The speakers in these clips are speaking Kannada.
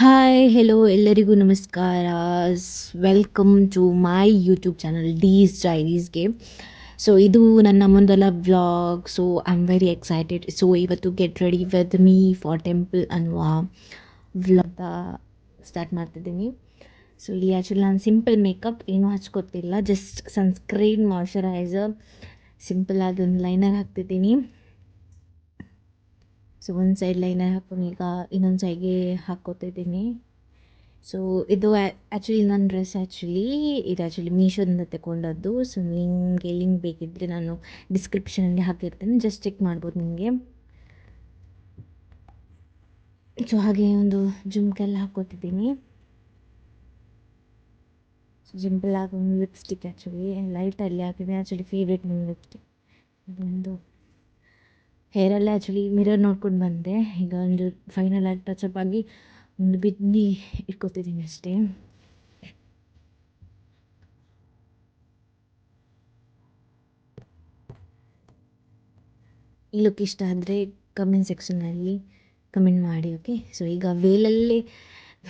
ಹಾಯ್ ಹೆಲೋ ಎಲ್ಲರಿಗೂ ನಮಸ್ಕಾರ. Welcome to my YouTube channel Dee's ಡೈರೀಸ್ಗೆ so ಇದು ನನ್ನ ಮುಂದಲ vlog so I am very excited so ಇವತ್ತು get ready with me for temple ಅನ್ನುವ ವ್ಲಾಗ್ ಸ್ಟಾರ್ಟ್ ಮಾಡ್ತಿದ್ದೀನಿ. ಸೊ ಇಲ್ಲಿ ಆ್ಯಕ್ಚುಲಿ ನಾನು ಸಿಂಪಲ್ ಮೇಕಪ್ ಏನೂ ಹಚ್ಕೊತಿಲ್ಲ. ಜಸ್ಟ್ ಸನ್ಸ್ಕ್ರೀನ್ ಮಾಯ್ಶ್ಚರೈಸರ್ ಸಿಂಪಲ್ ಅದೊಂದು ಲೈನರ್ ಹಾಕ್ತಿದ್ದೀನಿ. ಸೊ ಒಂದು ಸೈಡ್ ಲೈನರ್ ಹಾಕೊಂಡು ಈಗ ಇನ್ನೊಂದು ಸೈಡ್ಗೆ ಹಾಕ್ಕೋತಿದ್ದೀನಿ ಸೊ ಇದು ಆ್ಯಕ್ಚುಲಿ ನನ್ನ ಡ್ರೆಸ್ ಆ್ಯಕ್ಚುಲಿ ಇದು ಆ್ಯಕ್ಚುಲಿ ಮೀಶೋದಿಂದ ತಗೊಂಡದ್ದು ಸೊ ನಿಮಗೆ ಲಿಂಕ್ ಬೇಕಿದ್ದರೆ ನಾನು ಡಿಸ್ಕ್ರಿಪ್ಷನಲ್ಲಿ ಹಾಕಿರ್ತೇನೆ. ಜಸ್ಟ್ ಚೆಕ್ ಮಾಡ್ಬೋದು ನಿಮಗೆ. ಸೊ ಹಾಗೆ ಒಂದು ಜುಮ್ಕೆಲ್ಲ ಹಾಕೋತಿದ್ದೀನಿ. ಸೊ ಜಿಂಪಲ್ ಹಾಕೊಂಡು ಒಂದು ಲಿಪ್ಸ್ಟಿಕ್ ಆ್ಯಕ್ಚುಲಿ ಲೈಟಲ್ಲಿ ಹಾಕಿದೆ ಆ್ಯಕ್ಚುಲಿ ಫೇವ್ರೇಟ್ ನನ್ನ ಲಿಪ್ಸ್ಟಿಕ್ ಇದೊಂದು ಹೇರೆಲ್ಲ ಆ್ಯಕ್ಚುಲಿ ಮಿರರ್ ನೋಡ್ಕೊಂಡು ಬಂದೆ. ಈಗ ಒಂದು ಫೈನಲ್ ಆಗಿ ಟಚಪ್ ಆಗಿ ಒಂದು ಬಿದ್ನಿ ಇಟ್ಕೋತಿದ್ದೀನಿ ಅಷ್ಟೇ. ಈ ಲುಕ್ ಇಷ್ಟ ಆದರೆ ಕಮೆಂಟ್ ಸೆಕ್ಷನಲ್ಲಿ ಕಮೆಂಟ್ ಮಾಡಿ ಓಕೆ ಸೊ ಈಗ ವೇಲಲ್ಲೇ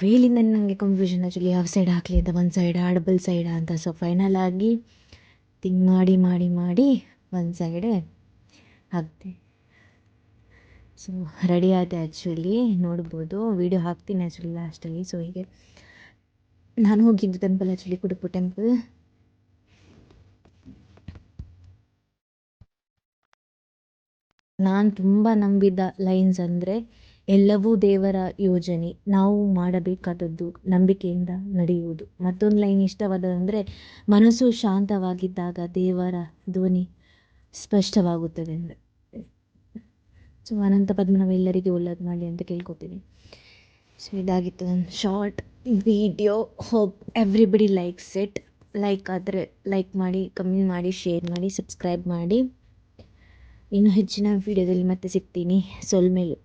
ವೇಲಿಂದ ನನಗೆ ಕನ್ಫ್ಯೂಷನ್ ಆ್ಯಕ್ಚುಲಿ ಯಾವ ಸೈಡ್ ಹಾಕಲಿ ಅಂತ ಒಂದು ಸೈಡಾ ಡಬಲ್ ಸೈಡಾ ಅಂತ. ಸೊ ಫೈನಲ್ ಆಗಿ ಥಿಂಕ್ ಮಾಡಿ ಮಾಡಿ ಮಾಡಿ ಒಂದು ಸೈಡೆ ಹಾಕ್ತೆ ಸೊ ರೆಡಿ ಆಯಿತು ಆ್ಯಕ್ಚುಲಿ ನೋಡ್ಬೋದು. ವೀಡಿಯೋ ಹಾಕ್ತೀನಿ ಆ್ಯಕ್ಚುಲಿ ಲಾಸ್ಟಲ್ಲಿ ಸೊ ಹೀಗೆ. ನಾನು ಹೋಗಿದ್ದು ಟೆಂಪಲ್ ಆ್ಯಕ್ಚುಲಿ ಕುಡುಪು ಟೆಂಪಲ್ ನಾನು ತುಂಬ ನಂಬಿದ ಲೈನ್ಸ್ ಅಂದರೆ, ಎಲ್ಲವೂ ದೇವರ ಯೋಜನೆ. ನಾವು ಮಾಡಬೇಕಾದದ್ದು ನಂಬಿಕೆಯಿಂದ ನಡೆಯುವುದು. ಮತ್ತೊಂದು ಲೈನ್ ಇಷ್ಟವಾದದಂದರೆ, ಮನಸ್ಸು ಶಾಂತವಾಗಿದ್ದಾಗ ದೇವರ ಧ್ವನಿ ಸ್ಪಷ್ಟವಾಗುತ್ತದೆ ಅಂದರೆ. ಸೊ ಅನಂತ ಪದ್ಮನಾಭ ಎಲ್ಲರಿಗೂ ಒಳ್ಳೇದು ಮಾಡಿ ಅಂತ ಕೇಳ್ಕೊತೀನಿ. ಸೊ ಇದಾಗಿತ್ತು ನನ್ನ short video hope everybody likes it like ಆದರೆ ಲೈಕ್ ಮಾಡಿ ಕಮೆಂಟ್ ಮಾಡಿ ಶೇರ್ ಮಾಡಿ ಸಬ್ಸ್ಕ್ರೈಬ್ ಮಾಡಿ. ಇನ್ನೂ ಹೆಚ್ಚಿನ ವೀಡಿಯೋದಲ್ಲಿ ಮತ್ತೆ ಸಿಗ್ತೀನಿ. ಸೊಲ್ಮೇಲೆ.